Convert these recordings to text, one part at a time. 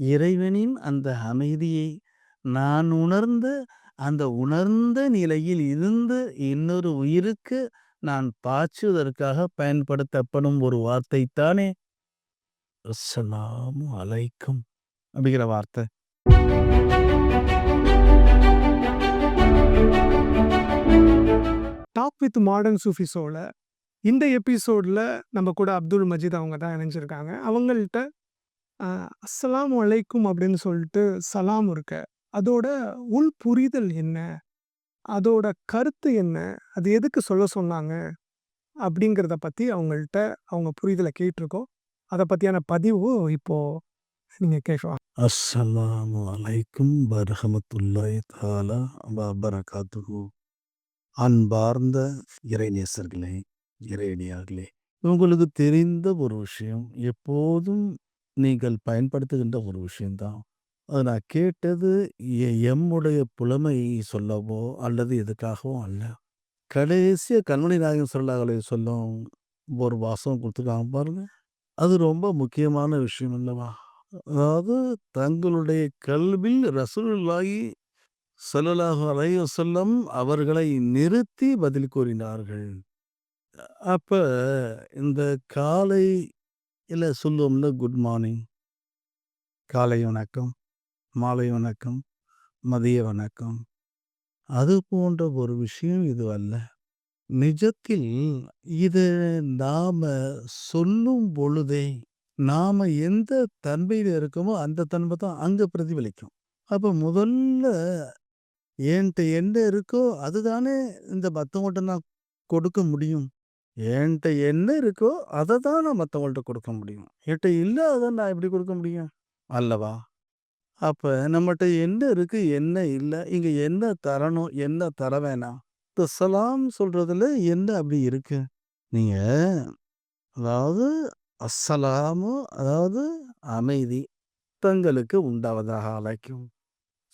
இறைவனின் அந்த அமைதியை நான் உணர்ந்த அந்த உணர்ந்த நிலையில் இருந்து இன்னொரு உயிருக்கு நான் பாய்ச்சுவதற்காக பயன்படுத்தப்படும் ஒரு வார்த்தை தானே அஸ்ஸலாமு அலைக்கும் அப்படிங்கிற வார்த்தை. டாக் வித் மாடர்ன் சூஃபிஸோட இந்த எபிசோடில் நம்ம கூட அப்துல் மஜீத் அவங்க தான் இணைஞ்சிருக்காங்க. அவங்கள்ட்ட அஸ்ஸலாம் அலைக்கும் அப்படின்னு சொல்லிட்டு சலாம் இருக்க. அதோட உள் புரிதல் என்ன? அதோட கருத்து என்ன? அது எதுக்கு சொல்ல சொன்னாங்க? அப்படிங்கிறத பற்றி அவங்கள்ட்ட அவங்க புரிதலை கேட்டிருக்கோம். அதை பற்றியான பதிவு இப்போ நீங்கள் கேட்கலாம். அஸ்ஸலாமு வலைக்கும் பரஹமத்துல்லாய் தாலா அன்பார்ந்த இறைநேசர்களே இறையடியார்களே உங்களுக்கு தெரிந்த ஒரு விஷயம் எப்போதும் நீங்கள் பயன்படுத்துகின்ற ஒரு விஷயந்தான். அது நான் கேட்டது எ- எம்முடைய புலமையை சொல்லவோ அல்லது எதுக்காகவோ அல்ல. கடைசியாக கண்மணி நாயகம் சொல்லாஹலை சொல்லும் ஒரு வாசம் கொடுத்துருக்காங்க பாருங்க. அது ரொம்ப முக்கியமான விஷயம் அல்லவா? அதாவது தங்களுடைய கல்வில் ரசூலுல்லாஹி ஸல்லல்லாஹு அலைஹி வஸல்லம் அவர்களை நிறுத்தி பதில் கூறினார்கள். அப்ப இந்த காலை இல்லை சொல்லுவோம்ல குட் மார்னிங். காலை வணக்கம் மாலை வணக்கம் மதிய வணக்கம். அது போன்ற ஒரு விஷயம் இது அல்ல. நிஜத்தில் இது நாம சொல்லும் பொழுதே நாம எந்த தன்மையில் இருக்கோமோ அந்த தன்மை தான் அங்க பிரதிபலிக்கும். அப்ப முதல்ல என்கிட்ட என்ன இருக்கோ அதுதானே இந்த மற்றவங்கள்ட்ட நான் கொடுக்க முடியும். என்கிட்ட என்ன இருக்கோ அதை தான் நான் மற்றவங்கள்ட்ட கொடுக்க முடியும். என்கிட்ட இல்லாத நான் எப்படி கொடுக்க முடியும்? அல்லவா? அப்ப நம்மகிட்ட என்ன இருக்கு என்ன இல்லை இங்க என்ன தரணும் என்ன தர வேணாம்? இந்த சலாம் சொல்றதுல என்ன அப்படி இருக்கு? நீங்க அதாவது அஸ்ஸலாமு அதாவது அமைதி தங்களுக்கு உண்டாவதாக அழைக்கும்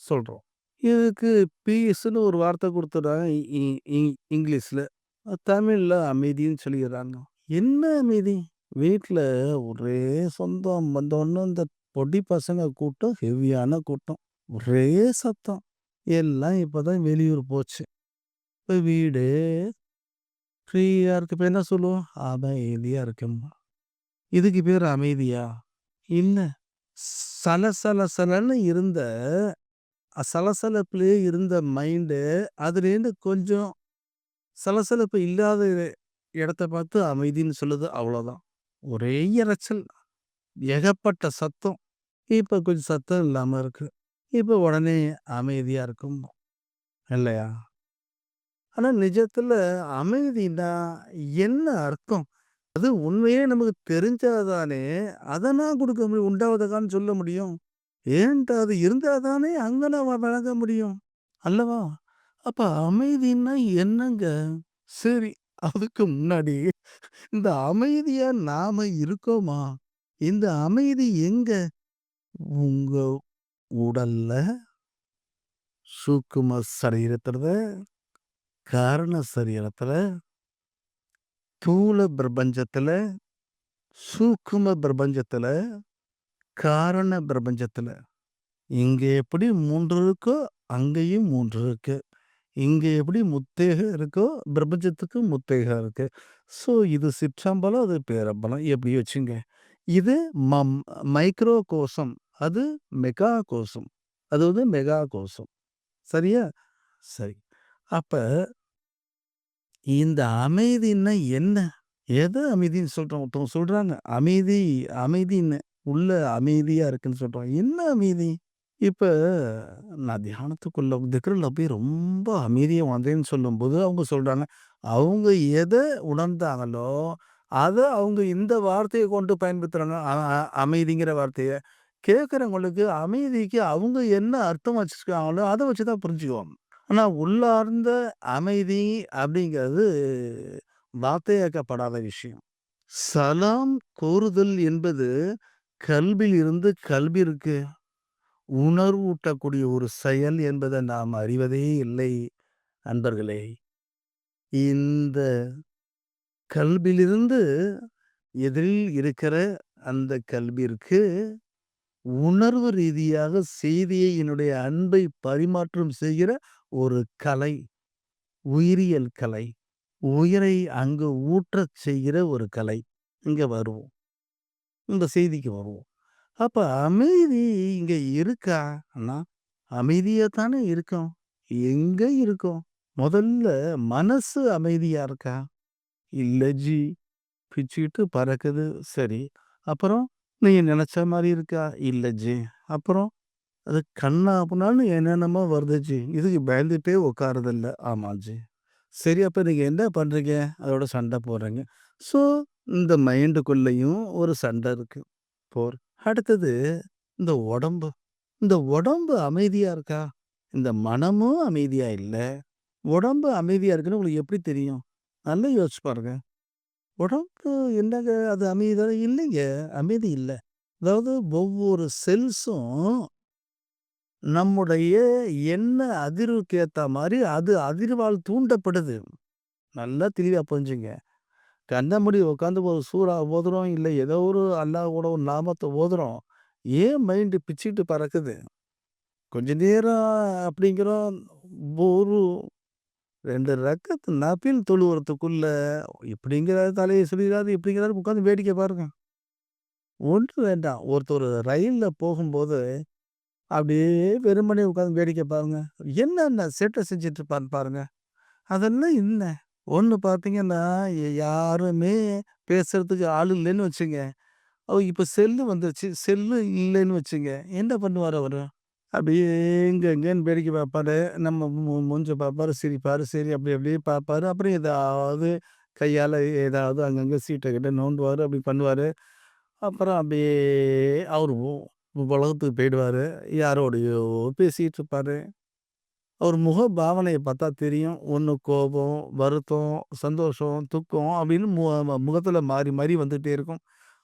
சொல்கிறோம் இதுக்கு பீஸ்னு ஒரு வார்த்தை கொடுத்துட்றாங்க இங்கிலீஷ்ல. தமிழ்ல அமைதின்னு சொல்லிடுறாங்க. என்ன அமைதி? வீட்டில் ஒரே சொந்தம் வந்தோன்னு இந்த பொடி பசங்க கூட்டம் ஹெவியான கூட்டம். ஒரே சத்தம். எல்லாம் இப்போதான் வெளியூர் போச்சு. இப்போ வீடு ஃப்ரீயா இருக்கு. இப்போ என்ன சொல்லுவோம்? அமைதியா இருக்குமா இதுக்கு பேர் அமைதியா? இல்லை. சலசலசலன்னு இருந்த அ- சலசலப்புலயே இருந்த மைண்டு அதுலேருந்து கொஞ்சம் சலசலப்பு இல்லாத இடத்த பார்த்து அமைதின்னு சொல்லுது அவ்வளோதான். ஒரே இரைச்சல் ஏகப்பட்ட சத்தம். இப்போ கொஞ்சம் சத்தம் இல்லாமல் இருக்குது இப்போ உடனே அமைதியாக இருக்கும். இல்லையா? ஆனால் நிஜத்தில் அமைதினா என்ன அர்த்தம்? அது உண்மையே நமக்கு தெரிஞ்சாதானே அதை நான் கொடுக்க முடியும். உண்டாவதற்கான்னு சொல்ல முடியும். ஏன்ட்டு அது இருந்தால் தானே அங்கே நான் வழங்க முடியும். அல்லவா? அப்ப அமைதின்னா என்னங்க? சரி அதுக்கு முன்னாடி இந்த அமைதியா நாம இருக்கோமா? இந்த அமைதி எங்க? உங்க உடல்ல சூக்கும சரீரத்துல காரண சரீரத்துல தூள பிரபஞ்சத்துல சூக்கும பிரபஞ்சத்துல காரண பிரபஞ்சத்துல. இங்க எப்படி மூன்று இருக்கோ அங்கேயும் மூன்று இருக்கு. இங்கே எப்படி முத்தேக இருக்கோ பிரபஞ்சத்துக்கு முத்தேகம் இருக்கு. ஸோ இது சிற்றம்பலம் அது பேரம்பலம். எப்படி வச்சுங்க? இது மம் மைக்ரோ கோசம் அது மெகா கோசம் அது வந்து மெகா கோசம் சரியா? சரி. அப்ப இந்த அமைதின்னா என்ன? எது அமைதின்னு சொல்றோம்? ஒருத்தவங்க சொல்றாங்க அமைதி அமைதின்னு. உள்ள அமைதியா இருக்குன்னு சொல்றோம். என்ன அமைதி? இப்போ நான் தியானத்துக்குள்ள திக்ருல போய் ரொம்ப அமைதியை வந்தேன்னு சொல்லும்போது அவங்க சொல்கிறாங்க அவங்க எதை உணர்ந்தாங்களோ அதை அவங்க இந்த வார்த்தையை கொண்டு பயன்படுத்துகிறாங்க அ- அமைதிங்கிற வார்த்தையை கேட்குறவங்களுக்கு அமைதிக்கு அவங்க என்ன அர்த்தம் வச்சுருக்காங்களோ அதை வச்சு தான் புரிஞ்சுக்குவாங்க. ஆனால் உள்ளார்ந்த அமைதி அப்படிங்கிறது வார்த்தையாக்கப்படாத விஷயம். சலாம் கூறுதல் என்பது கல்வியில் இருந்து இருக்குது உணர்வூட்டக்கூடிய ஒரு செயல் என்பதை நாம் அறிவதே இல்லை அன்பர்களே இந்த கல்வியிலிருந்து எதிரில் இருக்கிற அந்த கல்விற்கு உணர்வு ரீதியாக செய்தியை என்னுடைய அன்பை பரிமாற்றம் செய்கிற ஒரு கலை. உயிரியல் கலை. உயிரை அங்கு ஊற்றச் செய்கிற ஒரு கலை. இங்கே வருவோம். இந்த செய்திக்கு வருவோம். அப்ப அமைதி இங்க இருக்கா? அண்ணா, அமைதியா தானே இருக்கோம். எங்க இருக்கோம்? முதல்ல மனசு அமைதியா இருக்கா? இல்ல ஜி. பிச்சுக்கிட்டு பறக்குது. சரி. அப்புறம் நீங்க நினைச்ச மாரி இருக்கா? இல்ல ஜி. அப்புறம் அது கன்னா பின்னான்னு என்னென்னமோ வருது ஜி. இதுக்கு பயந்துட்டே உட்காருதில்ல. ஆமா ஜி. சரி அப்ப நீங்க என்ன பண்றீங்க? அதோட சண்டை போடுறீங்க. ஸோ இந்த மைண்டுக்குள்ளயும் ஒரு சண்டை இருக்கு. போர். அடுத்தது இந்த உடம்பு. இந்த உடம்பு அமைதியா இருக்கா? இந்த மனமும் அமைதியா இல்லை உடம்பு அமைதியா இருக்குன்னு உங்களுக்கு எப்படி தெரியும்? நல்லா யோசிச்சு பாருங்க. உடம்பு என்னங்க அது அமைதியாக இல்லைங்க. அமைதி இல்லை அதாவது ஒவ்வொரு செல்ஸும் நம்முடைய என்ன அதிர்வுக்கு ஏற்ற மாதிரி அது அதிர்வால் தூண்டப்படுது. நல்லா தெளிவா புரிஞ்சுங்க. கண்ண மூடி உட்காந்து ஒரு சூறா ஓதுறோம், இல்லை ஏதோ ஒரு அல்லாஹ்வோட ஒரு நாமத்தை ஓதுறோம். ஏன் மைண்டு பிச்சுக்கிட்டு பறக்குது? கொஞ்ச நேரம் அப்படிங்கிறோம். ஒரு ரெண்டு ரக்கத்து நபில் தொழுவுறதுக்குள்ள இப்படிங்கிறாரு தலையை சொல்லிடாது இப்படிங்கிறாரு உட்காந்து வேடிக்கை பாருங்க. ஒன்று வேண்டாம். ஒருத்தர் ரயிலில் போகும்போது, அப்படியே வெறுமனே உட்காந்து வேடிக்கை பாருங்க. என்னென்ன சேட்டை செஞ்சுட்டு இருப்பான்னு பாருங்க. அதெல்லாம் என்ன? ஒண்ணு பார்த்தீங்கன்னா, யாருமே பேசுறதுக்கு ஆள் இல்லைன்னு வச்சுங்க. அவ இப்ப செல்லு வந்துருச்சு. செல்லு இல்லைன்னு வச்சுங்க. என்ன பண்ணுவாரு அவரு? அப்படியே எங்கெங்கன்னு வேடிக்கை பார்ப்பாரு. நம்ம மூ மூஞ்ச பார்ப்பாரு, சிரிப்பாரு. சரி அப்படி அப்படியே பார்ப்பாரு. அப்புறம் ஏதாவது கையால ஏதாவது அங்கங்க சீட்ட கிட்ட நோண்டுவாரு. அப்படி பண்ணுவாரு. அப்புறம் அப்படியே அவரு உலகத்துக்கு போயிடுவாரு. யாரோடையோ பேசிட்டு இருப்பாரு. அவர் முக பாவனைய பார்த்தா தெரியும். ஒண்ணு கோபம், வருத்தம், சந்தோஷம், துக்கம் அப்படின்னு மு முகத்துல மாறி மாறி வந்துட்டே இருக்கும்.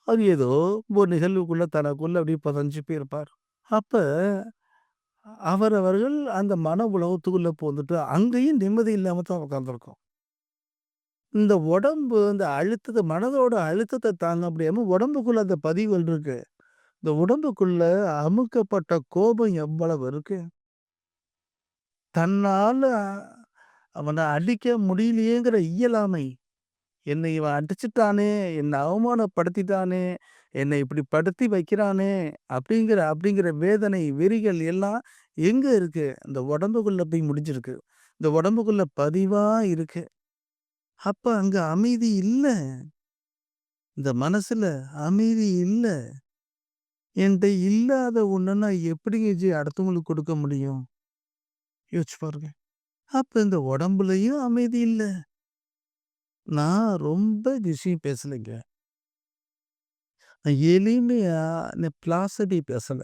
அது ஏதோ ஒரு நிகழ்வுக்குள்ள தனக்குள்ள அப்படியே புதைஞ்சு போயிருப்பார். அப்ப அவரவர்கள் அந்த மன உலகத்துக்குள்ள புகுந்துட்டு அங்கேயும் நிம்மதி இல்லாம தான் உட்காந்துருக்கோம் இந்த உடம்பு இந்த அழுத்தத்த மனதோட அழுத்தத்த தாங்க முடியாம உடம்புக்குள்ள அந்த பதிவுகள் இருக்கு. இந்த உடம்புக்குள்ள அமுக்கப்பட்ட கோபம் எவ்வளவு இருக்கு? தன்னால அவனை அடிக்க முடியலையேங்கிற இயலாமை. என்னை இவன் அடிச்சிட்டானே என்னை அவமானப்படுத்திட்டானே! என்னை இப்படி படுத்தி வைக்கிறானே! அப்படிங்கிற அப்படிங்கிற வேதனை, வெறிகள் எல்லாம் எங்க இருக்கு? இந்த உடம்புக்குள்ள போய் முடிஞ்சிருக்கு. இந்த உடம்புக்குள்ள பதிவா இருக்கு. அப்ப அங்க அமைதி இல்லை இந்த மனசுல அமைதி இல்லை என்கிட்ட இல்லாத ஒன்றுன்னா எப்படிங்க ஜி அடுத்தவங்களுக்கு கொடுக்க முடியும்? யோசிச்சு பாருங்க. அப்ப இந்த உடம்புலயும் அமைதி இல்லை நான் ரொம்ப விஷயம் பேசலைங்க. நான் எளிமையா நான் பிலாசபி பேசல.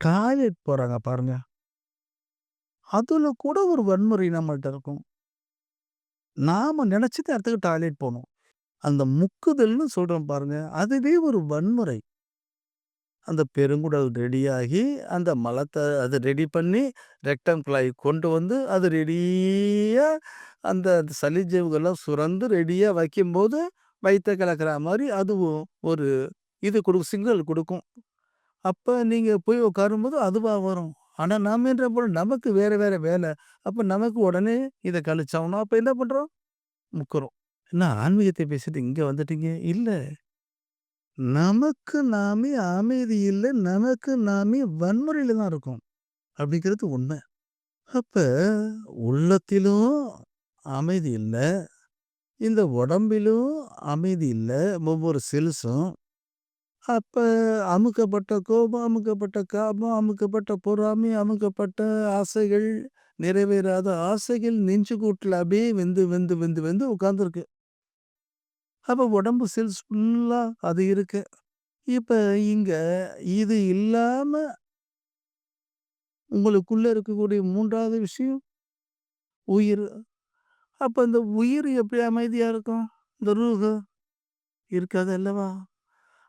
டாய்லெட் போறாங்க பாருங்க. அதுல கூட ஒரு வன்முறை நம்மள்ட்ட இருக்கும். நாம நினைச்ச நேரத்துக்கு டாய்லெட் போகணும் அந்த முக்குதல்னு சொல்றோம் பாருங்க. அதுவே ஒரு வன்முறை. அந்த பெருங்குடல் ரெடியாகி, அந்த மலத்தை அது ரெடி பண்ணி, ரெக்டம் குழாய் கொண்டு வந்து, அது ரெடியாக அந்த சளிஜவ்கள்லாம் சுரந்து ரெடியாக வைக்கும்போது, வயிற்ற கலக்கிற மாதிரி அதுவும் ஒரு இது கொடுக்கும் சிக்னல் கொடுக்கும். அப்போ நீங்கள் போய் உட்காரும்போது அதுவாக வரும். ஆனால் நாம் என்ற போல் நமக்கு வேறு வேறு வேலை. அப்போ நமக்கு உடனே இதை கழிச்சவனோ அப்போ என்ன பண்ணுறோம் முக்கிறோம். என்ன ஆன்மீகத்தை பேசிட்டு இங்கே வந்துட்டீங்க? இல்லை. நமக்கு நாமே அமைதி இல்ல. நமக்கு நாமே வன்முறையில தான் இருக்கும் அப்படிங்கிறது உண்மை. அப்ப உள்ளத்திலும் அமைதி இல்ல. இந்த உடம்பிலும் அமைதி இல்ல. ஒவ்வொரு செல்ஸும். அப்ப அமுக்கப்பட்ட கோபம், அமுக்கப்பட்ட காபம் அமுக்கப்பட்ட பொறாமை, அமுக்கப்பட்ட ஆசைகள், நிறைவேறாத ஆசைகள் நெஞ்சுக்கூட்டுல அப்படியே வெந்து வெந்து வெந்து வெந்து உட்காந்துருக்கு அப்போ உடம்பு செல்ஸ் ஃபுல்லாக அது இருக்கு. இப்போ இங்கே இது இல்லாமல் உங்களுக்குள்ளே இருக்கக்கூடிய மூன்றாவது விஷயம் உயிர். அப்போ இந்த உயிர் எப்படி அமைதியாக இருக்கும்? இந்த ரூஹு. இருக்காது அல்லவா?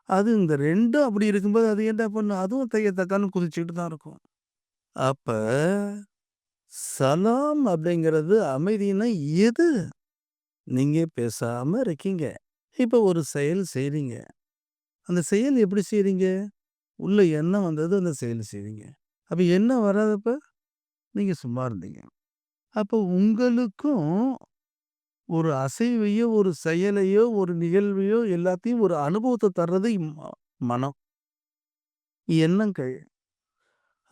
அது இந்த ரெண்டும் அப்படி இருக்கும்போது அது என்ன பண்ணும்? அதுவும் தைய தக்கான்னு குதிச்சுக்கிட்டு தான் இருக்கும். அப்போ சலாம் அப்படிங்கிறது அமைதினா எது? நீங்க பேசாம இருக்கீங்க. இப்ப ஒரு செயல் செய்கிறீங்க அந்த செயல் எப்படி செய்கிறீங்க உள்ள எண்ணம் வந்தது அந்த செயல் செய்வீங்க. அப்ப என்ன வராதப்ப நீங்க சும்மா இருந்தீங்க. அப்போ உங்களுக்கும் ஒரு அசைவையோ, ஒரு செயலையோ, ஒரு நிகழ்வையோ எல்லாத்தையும் ஒரு அனுபவத்தை தர்றது ம மனம். எண்ணங்கள்.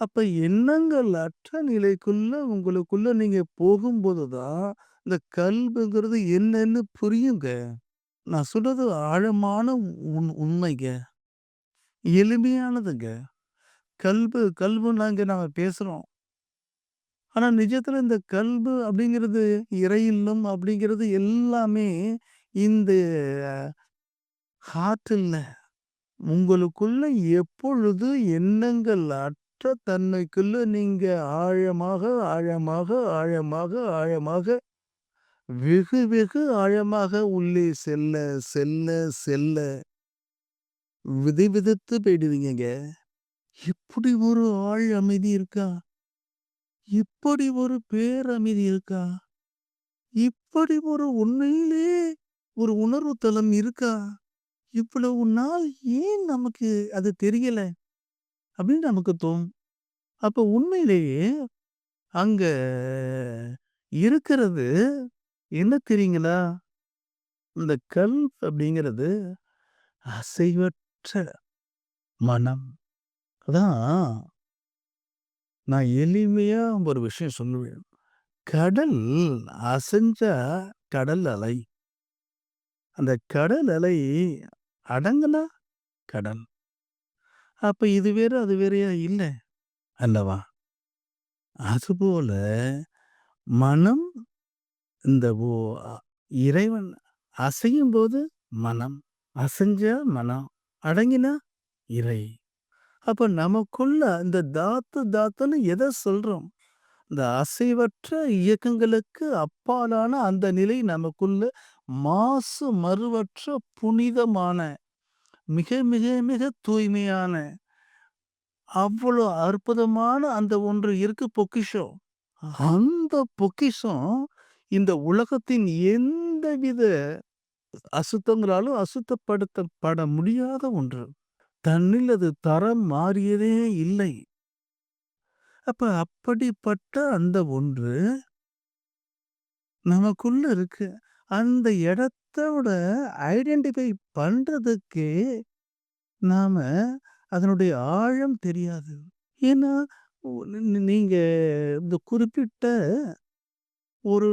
அப்ப எண்ணங்கள் அற்ற நிலைக்குள்ள உங்களுக்குள்ள நீங்க போகும்போது தான், இந்த கல்புங்கிறது என்னன்னு புரியுங்க. நான் சொல்றது ஆழமான உண் உண்மைங்க. எளிமையானதுங்க. கல்பு கல்புன்னா நாம பேசுறோம். ஆனா நிஜத்துல இந்த கல்பு அப்படிங்கிறது, இறை இல்லம் அப்படிங்கிறது எல்லாமே இந்த ஹார்ட் உங்களுக்குள்ள எப்பொழுது எண்ணங்கள் அற்ற தன்மைக்குள்ள நீங்க ஆழமாக, ஆழமாக, ஆழமாக, ஆழமாக வெகு வெகு ஆழமாக உள்ளே செல்ல, செல்ல, செல்ல விதை விதைத்து போயிடுவீங்க இப்படி ஒரு ஆள் அமைதி இருக்கா? இப்படி ஒரு பேரமைதி இருக்கா? இப்படி ஒரு உண்மையிலே ஒரு உணர்வு தளம் இருக்கா? இவ்வளவு நாள் ஏன் நமக்கு அது தெரியல? அப்படின்னு நமக்கு தோணும். அப்ப உண்மையிலேயே அங்க இருக்கிறது என்ன தெரியுங்களா? இந்த கல் அப்படிங்கிறது அசைவற்ற மனம். அதான் நான் எளிமையா ஒரு விஷயம் சொல்லுவேன். கடல் அசைஞ்ச கடல் அலை. அந்த கடல் அலை அடங்குனா கடல். அப்ப இது வேற, அது வேறயா இல்ல. அல்லவா? அதுபோல மனம் இந்த ஓ இறைவன் அசையும் போது மனம். அசைஞ்சா மனம். அடங்கினா இறை. அப்ப நமக்குள்ள இந்த தாத்து தாத்துன்னு எதை சொல்றோம்? இந்த அசைவற்ற இயக்கங்களுக்கு அப்பாலான அந்த நிலை நமக்குள்ள மாசு மறுவற்ற புனிதமான, மிக மிக மிக தூய்மையான, அவ்வளோ அற்புதமான அந்த ஒன்று இருக்கு பொக்கிஷம். அந்த பொக்கிஷம் இந்த உலகத்தின் எந்தவித அசுத்தங்களாலும் அசுத்தப்படுத்தப்பட முடியாத ஒன்று. தன்னில் அது தரம் மாறியதே இல்லை. அப்ப அப்படிப்பட்ட அந்த ஒன்று நமக்குள்ள இருக்கு. அந்த இடத்தோட ஐடென்டிஃபை பண்றதுக்கே நாம அதனுடைய ஆழம் தெரியாது. ஏன்னா, நீங்க இந்த குறிப்பிட்ட ஒரு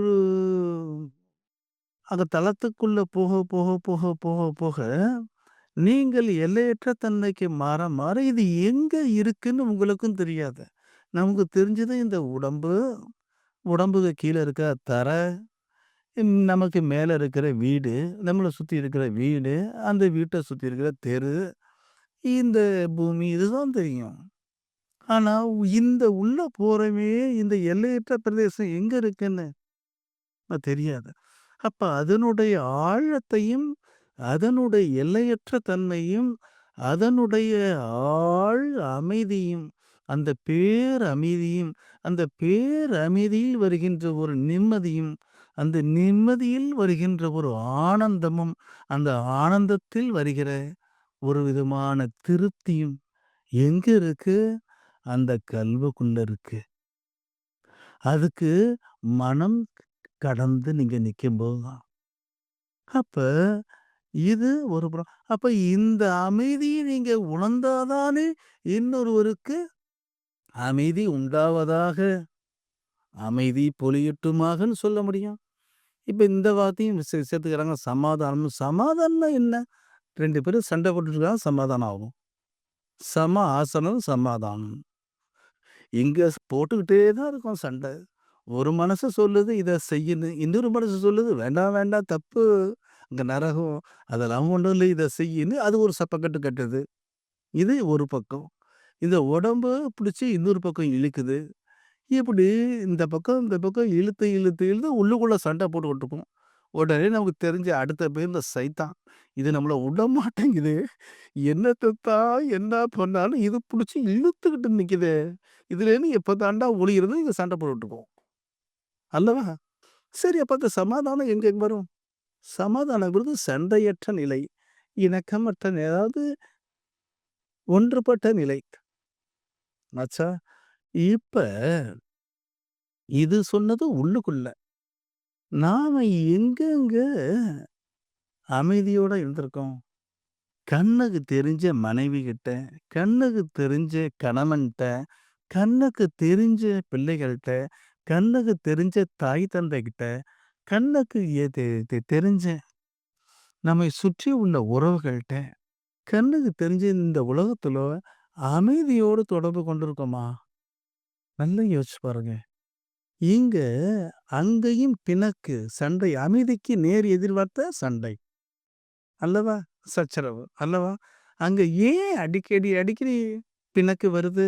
அந்த தளத்துக்குள்ள போக, போக, போக, போக, போக நீங்கள் எல்லையற்ற தன்மைக்கு மாற, மாற இது எங்க இருக்குன்னு உங்களுக்கும் தெரியாது. நமக்கு தெரிஞ்சது இந்த உடம்பு, உடம்புக்கு கீழே இருக்க தரை, நமக்கு மேலே இருக்கிற வீடு, நம்மளை சுற்றி இருக்கிற வீடு, அந்த வீட்டை சுற்றி இருக்கிற தெரு, இந்த பூமி இதுதான் தெரியும். ஆனா இந்த உள்ள போறவே இந்த எல்லையற்ற பிரதேசம் எங்க இருக்குன்னு தெரியாது. அப்ப அதனுடைய ஆழத்தையும், அதனுடைய எல்லையற்ற தன்மையும், அதனுடைய ஆழ் அமைதியும், அந்த பேரமைதியும், அந்த பேரமைதியில் வருகின்ற ஒரு நிம்மதியும், அந்த நிம்மதியில் வருகின்ற ஒரு ஆனந்தமும், அந்த ஆனந்தத்தில் வருகிற ஒரு விதமான திருப்தியும் எங்க இருக்கு? அந்த கல்வுக்குள்ள இருக்கு. அதுக்கு மனம் கடந்து நீங்க நிக்கும்போது தான். அப்ப இது ஒரு புறம். அப்ப இந்த அமைதியை நீங்க உணர்ந்தாதானே இன்னொருவருக்கு அமைதி உண்டாவதாக, அமைதி பொலியட்டுமாகன்னு சொல்ல முடியும். இப்ப இந்த வார்த்தையும் சேர்த்துக்கிறாங்க சமாதானம். சமாதானம்னா என்ன? ரெண்டு பேரும் சண்டை போட்டுட்டு இருக்காங்க சமாதானம் ஆகும். சம ஆசனம் சமாதானம். இங்கே போட்டுக்கிட்டே தான் இருக்கும் சண்டை. ஒரு மனசு சொல்லுது இதை செய்யுன்னு. இன்னொரு மனசு சொல்லுது வேண்டாம், வேண்டாம் தப்பு. அங்கே நரகம். அதெல்லாம் ஒன்றும் இல்லை இதை செய்யுன்னு அது ஒரு சப்பக்கட்டு கட்டுது. இது ஒரு பக்கம். இந்த உடம்பு பிடிச்சி இன்னொரு பக்கம் இழுக்குது. இப்படி இந்த பக்கம், இந்த பக்கம் இழுத்து, இழுத்து, இழுத்து உள்ளுக்குள்ளே சண்டை போட்டுக்கிட்டு இருக்கும். உடனே நமக்கு தெரிஞ்ச அடுத்த பேர் இந்த சைத்தான். இது நம்மளை விட மாட்டேங்குது என்னத்தத்தான் என்ன பண்ணாலும் இது பிடிச்சி இழுத்துக்கிட்டு நிற்குது இதுலேருந்து எப்போ தாண்டா ஒளிகிறது இங்கே சண்டை போட்டுட்டு இருக்கோம். அல்லவா? சரி அப்போ அந்த சமாதானம் எங்கே வரும்? சமாதானங்கிறது சண்டையற்ற நிலை. இணக்கமற்ற ஏதாவது ஒன்றுபட்ட நிலை. ஆச்சா? இப்போ இது சொன்னது உள்ளுக்குள்ள. நாம் எங்கெங்க அமைதியோட இருந்திருக்கோம்? கண்ணுக்கு தெரிஞ்ச மனைவி கிட்ட கண்ணுக்கு தெரிஞ்ச கணவன்கிட்ட கண்ணுக்கு தெரிஞ்ச பிள்ளைகள்கிட்ட கண்ணுக்கு தெரிஞ்ச தாய் தந்தைகிட்ட, கண்ணுக்கு எ தெ தெ தெரிஞ்ச நம்மை சுற்றி உள்ள உறவுகள்ட்ட, கண்ணுக்கு தெரிஞ்ச இந்த உலகத்துல அமைதியோடு தொடர்பு கொண்டிருக்கோமா? நல்லா யோசிச்சு பாருங்க. இங்க அங்கேயும் பிணக்கு, சண்டை. அமைதிக்கு நேர் எதிர்பார்த்த சண்டை. அல்லவா? சச்சரவு. அல்லவா? அங்க ஏன் அடிக்கடி அடிக்கடி பிணக்கு வருது?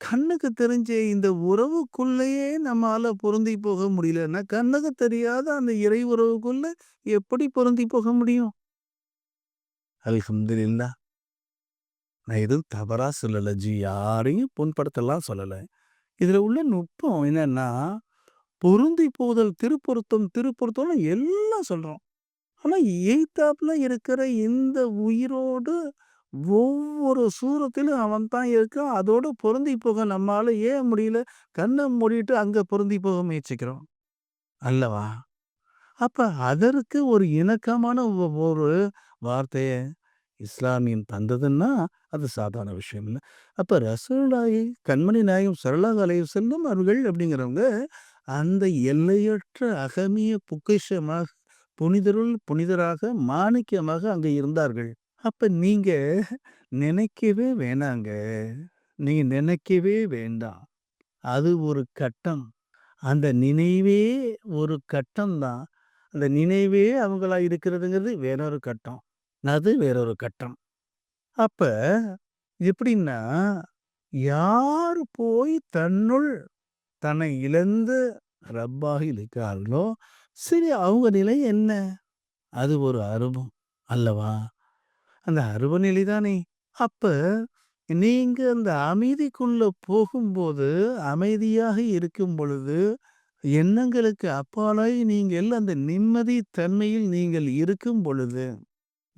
கண்ணுக்கு தெரிஞ்ச இந்த உறவுக்குள்ளேயே நம்மால பொருந்தி போக முடியலன்னா, கண்ணுக்கு தெரியாத அந்த இறை உறவுக்குள்ள எப்படி பொருந்தி போக முடியும்? அல்ஹம்துல்லா நான் எதுவும் தவறா சொல்லல ஜி. யாரையும் புண்படுத்தலாம் சொல்லலை இதில் உள்ள நுட்பம் என்னன்னா, பொருந்தி போதல், திருப்பொருத்தம், திருப்பொருத்தம்னு எல்லாம் சொல்கிறோம் ஆனால் எய்த்தாப்ல இருக்கிற இந்த உயிரோடு ஒவ்வொரு சூரத்திலும் அவன் தான் இருக்கான். அதோடு பொருந்தி போக நம்மளால் ஏன் முடியல? கண்ணை மூடிட்டு அங்கே பொருந்தி போக முயற்சிக்கிறோம். அல்லவா? அப்போ அதற்கு ஒரு இணக்கமான ஒரு வார்த்தையை இஸ்லாமியம் தந்ததுன்னா, அது சாதாரண விஷயம் இல்லை அப்போ ரசூலாயி கண்மணி நாயகம் சரளாக அலைய செல்லும் அவர்கள் அப்படிங்கிறவங்க, அந்த எல்லையற்ற அகமிய பொக்கிஷமாக, புனிதருள் புனிதராக, மாணிக்கமாக அங்கே இருந்தார்கள். அப்போ நீங்கள் நினைக்கவே வேணாங்க. நீங்கள் நினைக்கவே வேண்டாம். அது ஒரு கட்டம். அந்த நினைவே ஒரு கட்டம் தான். அந்த நினைவே அவங்களா இருக்கிறதுங்கிறது வேறொரு கட்டம். அது வேறொரு கட்டம். அப்ப எப்படின்னா, யார் போய் தன்னுள் தன்னை இழந்து ரப்பாக இருக்கிறார்களோ, சரி அவங்க நிலை என்ன? அது ஒரு அருபம் அல்லவா? அந்த அருவ நிலை தானே! அப்ப நீங்க அந்த அமைதிக்குள்ள போகும்போது, அமைதியாக இருக்கும் பொழுது, எண்ணங்களுக்கு அப்பாலாய் நீங்கள் அந்த நிம்மதி தன்மையில் நீங்கள் இருக்கும் பொழுது,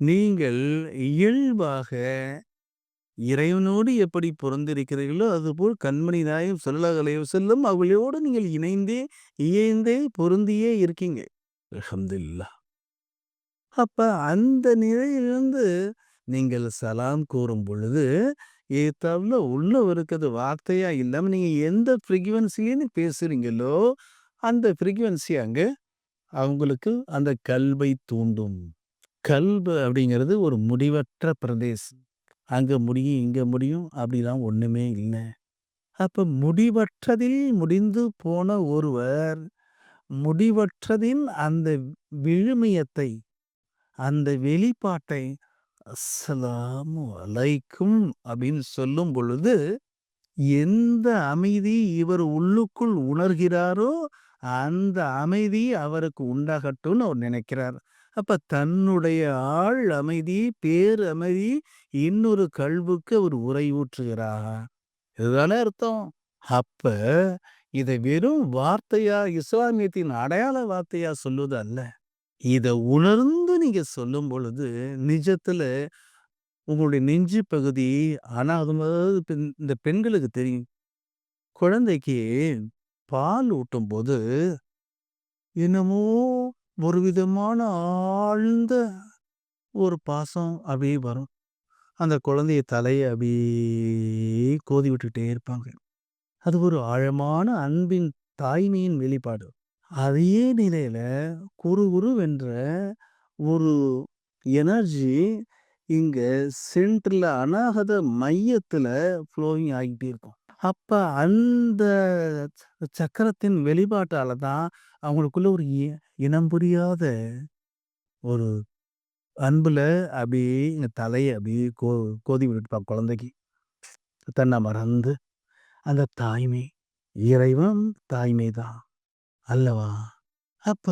நீங்கள் இயல்பாக இறைவனோடு எப்படி பொருந்திருக்கிறீர்களோ, அதுபோல் கண்மணி நாயும் ஸல்லல்லாஹு அலைஹி வஸல்லம் நீங்கள் இணைந்தே, இயைந்தே, பொருந்தியே இருக்கீங்க. அஹமதுல்லா அப்ப அந்த நிலையிலிருந்து நீங்கள் சலாம் கூறும் பொழுது, ஏத்தாவில் உள்ள இருக்கிறது வார்த்தையா இல்லாம, நீங்க எந்த ஃப்ரீக்வென்சில பேசுறீங்களோ, அந்த ஃப்ரீக்வென்சி அங்க அவங்களுக்கு அந்த கல்வை தூண்டும். கல்பு அப்படிங்கிறது ஒரு முடிவற்ற பிரதேசம். அங்கே முடியும், இங்கே முடியும் அப்படிலாம் ஒன்றுமே இல்லை அப்போ முடிவற்றதில் முடிந்து போன ஒருவர், முடிவற்றதின் அந்த விழுமியத்தை, அந்த வெளிப்பாட்டை, அஸ்லாம் அலைக்கும் அப்படின்னு சொல்லும் பொழுது, எந்த அமைதி இவர் உள்ளுக்குள் உணர்கிறாரோ, அந்த அமைதி அவருக்கு உண்டாகட்டும்னு அவர் நினைக்கிறார். அப்ப தன்னுடைய ஆள் அமைதி, பேர் அமைதி இன்னொரு கல்வுக்கு அவர் உறையூற்றுகிறார். இதுதானே அர்த்தம். அப்ப இத வெறும் வார்த்தையா, இஸ்லாமியத்தின் அடையாள வார்த்தையா சொல்லுவது அல்ல. இத உணர்ந்து நீங்க சொல்லும் பொழுது, நிஜத்துல உங்களுடைய நெஞ்சு பகுதி ஆனா அது பெண் இந்த பெண்களுக்கு தெரியும். குழந்தைக்கு பால் ஊட்டும்போது, என்னமோ ஒரு விதமான ஆழ்ந்த ஒரு பாசம் அப்படியே வரும். அந்த குழந்தைய தலையை அப்படியே கோதி விட்டுக்கிட்டே இருப்பாங்க. அது ஒரு ஆழமான அன்பின் தாய்மையின் வெளிப்பாடு. அதே நிலையில் குரு குருவென்ற ஒரு எனர்ஜி இங்கே சென்டரில் அனாகத மையத்தில் ஃப்ளோயிங் ஆகிட்டே இருக்கும். அப்ப அந்த சக்கரத்தின் வெளிப்பாட்டால தான் அவங்களுக்குள்ள ஒரு இ இனம் புரியாத ஒரு அன்புல அப்படியே இந்த தலையை அப்படியே கோ கோதி விட்டுப்பா குழந்தைக்கு. தன்னை மறந்து, அந்த தாய்மை. இறைவன் தாய்மை தான். அல்லவா? அப்ப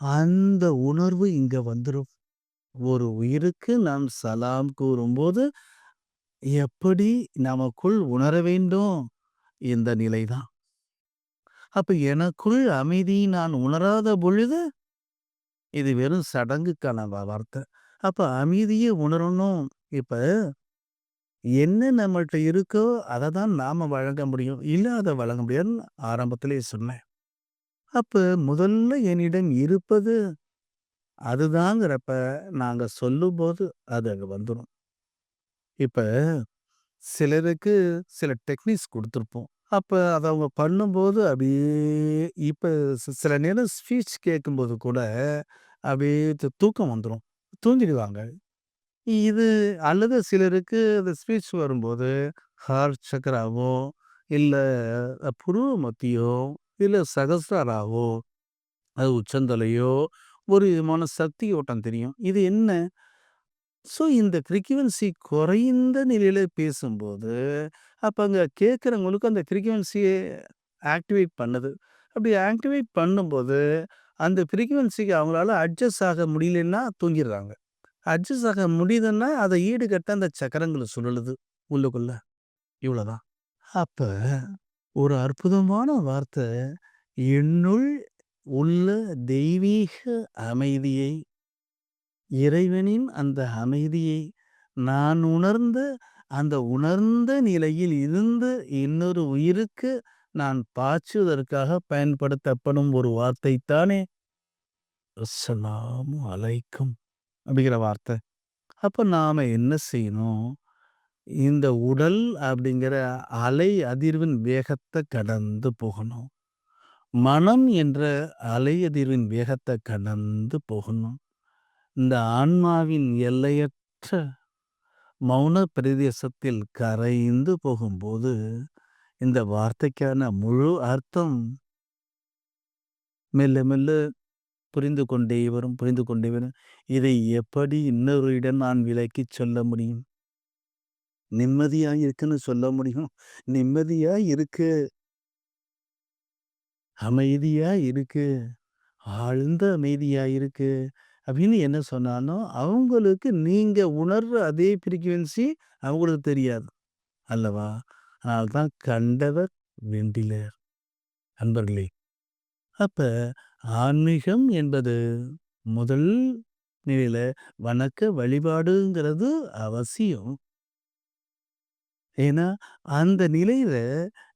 அந்த உணர்வு இங்க வந்துடும் ஒரு உயிருக்கு நாம் சலாம் கூறும்போது, எப்படி நமக்குள் உணர வேண்டும்? இந்த நிலைதான். அப்ப எனக்குள் அமைதி நான் உணராத பொழுது, இது வெறும் சடங்குக்கான வார்த்தை. அப்ப அமைதியை உணரணும். இப்ப என்ன நம்மள்ட்ட இருக்கோ, அதை தான் நாம வழங்க முடியும். இல்லாத வழங்க முடியாதுன்னு ஆரம்பத்திலேயே சொன்னேன். அப்ப முதல்ல என்னிடம் இருப்பது அதுதாங்கிறப்ப, நாங்க சொல்லும்போது அது அங்க வந்துடும் இப்போ சிலருக்கு சில டெக்னிக்ஸ் கொடுத்துருப்போம் அப்போ அதை அவங்க பண்ணும்போது அப்படியே இப்போ சில நேரம் ஸ்பீச் கேட்கும்போது கூட, அப்படியே தூக்கம் வந்துடும் தூங்கிடுவாங்க. இது அல்லது சிலருக்கு அந்த ஸ்பீச் வரும்போது, ஹார்ட் சக்கராவோ, இல்லை புருவ மத்தியோ, இல்லை சகஸ்ராராவோ, அது உச்சந்தலையோ, ஒரு விதமான சக்தி ஓட்டம் தெரியும். இது என்ன? ஸோ இந்த ஃப்ரீக்வென்சி குறைந்த நிலையில் பேசும்போது, அப்போ அங்கே கேட்குறவங்களுக்கு அந்த ஃப்ரீக்வென்சிய ஆக்டிவேட் பண்ணுது. அப்படி ஆக்டிவேட் பண்ணும்போது, அந்த ஃப்ரீக்வென்சிக்கு அவங்களால அட்ஜஸ்ட் ஆக முடியலன்னா தூங்கிடுறாங்க அட்ஜஸ்ட் ஆக முடியுதுன்னா, அதை ஈடுகட்ட அந்த சக்கரங்களை சுழலுது உள்ளுக்குள்ள. இவ்வளோதான். அப்போ ஒரு அற்புதமான வார்த்தை, "என்னுள் உள்ள தெய்வீக அமைதியை" இறைவனின் அந்த அமைதியை நான் உணர்ந்த, அந்த உணர்ந்த நிலையில் இருந்து இன்னொரு உயிருக்கு நான் பாய்ச்சுவதற்காக பயன்படுத்தப்படும் ஒரு வார்த்தை தானே "அஸ்ஸலாமு அலைக்கும்" அப்படிங்கிற வார்த்தை. அப்ப நாம என்ன செய்யணும்? இந்த உடல் அப்படிங்கிற அலை அதிர்வின் வேகத்த கடந்து போகணும். மனம் என்ற அலை அதிர்வின் வேகத்த கடந்து போகணும். இந்த ஆன்மாவின் எல்லையற்ற மௌன பிரதேசத்தில் கரைந்து போகும்போது, இந்த வார்த்தைக்கான முழு அர்த்தம் மெல்ல மெல்ல புரிந்து கொண்டே வரும், புரிந்து கொண்டே வரும். இதை எப்படி இன்னொரு இடம் நான் விலக்கி சொல்ல முடியும்? நிம்மதியா இருக்குன்னு சொல்ல முடியும். நிம்மதியா இருக்கு. அமைதியா இருக்கு. ஆழ்ந்த அமைதியா இருக்கு. அப்படின்னு என்ன சொன்னாலும், அவங்களுக்கு நீங்க உணர்ற அதே ஃப்ரீக்குவென்சி அவங்களுக்கு தெரியாது. அல்லவா? அதனால தான் கண்டவர் வெண்டிலர். அன்பர்களே! அப்ப ஆன்மீகம் என்பது முதல் நிலையில வணக்க வழிபாடுங்கிறது அவசியம். ஏன்னா, அந்த நிலையில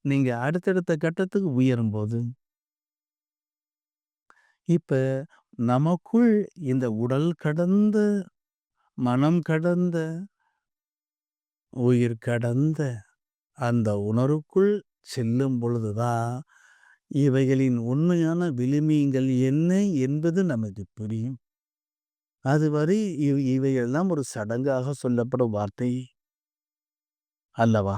நீங்க அடுத்தடுத்த கட்டத்துக்கு உயரும்போது இப்ப நமக்குள் இந்த உடல் கடந்த, மனம் கடந்த, உயிர் கடந்த அந்த உணர்வுக்குள் செல்லும் பொழுதுதான் இவைகளின் உண்மையான விழுமியங்கள் என்ன என்பது நமக்கு புரியும். அதுவரை இவ் இவையெல்லாம் ஒரு சடங்காக சொல்லப்படும் வார்த்தை. அல்லவா?